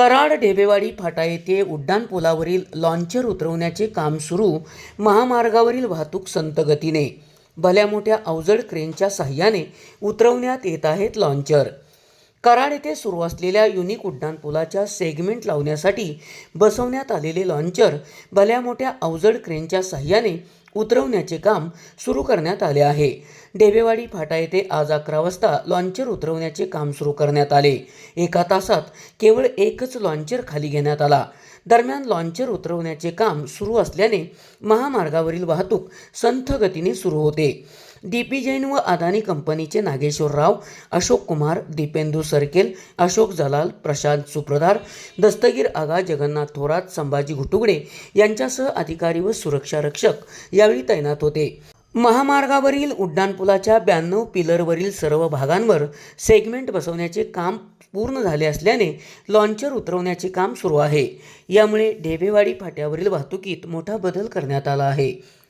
कराड ढेबेवाडी फाटा येथे उड्डाणपुलावरील लॉन्चर उतरवण्याचे काम सुरू. महामार्गावरील वाहतूक संत गतीने. भल्या मोठ्या अवजड क्रेनच्या सहाय्याने उतरवण्यात येत आहेत लॉन्चर कराड येथे सुरू असलेल्या युनिक उड्डाणपुलाच्या सेगमेंट लावण्यासाठी बसवण्यात आलेले लॉन्चर भल्या मोठ्या अवजड क्रेनच्या सहाय्याने उतरवण्याचे काम सुरू करण्यात आले आहे. डेबेवाडी फाटा येथे आज अकरा वाजता लॉन्चर उतरवण्याचे काम सुरू करण्यात आले. एका तासात केवळ एकच लॉन्चर खाली घेण्यात आला. दरम्यान लॉन्चर उतरवण्याचे काम सुरू असल्याने महामार्गावरील वाहतूक संथ गतीने सुरू होते. डीपी जैन व अदानी कंपनीचे नागेश्वर राव अशोक कुमार दीपेंदू सरकेल अशोक जलाल प्रशांत सुप्रधार दस्तगीर आगा जगन्नाथ थोरात संभाजी घुटुगडे यांच्यासह अधिकारी व सुरक्षा रक्षक यावेळी तैनात होते. महामार्गावरील उड्डाणपुलाच्या ब्याण्णव पिलरवरील सर्व भागांवर सेगमेंट बसवण्याचे काम पूर्ण झाले असल्याने लॉन्चर उतरवण्याचे काम सुरू आहे. यामुळे ढेबेवाडी फाट्यावरील वाहतुकीत मोठा बदल करण्यात आला आहे.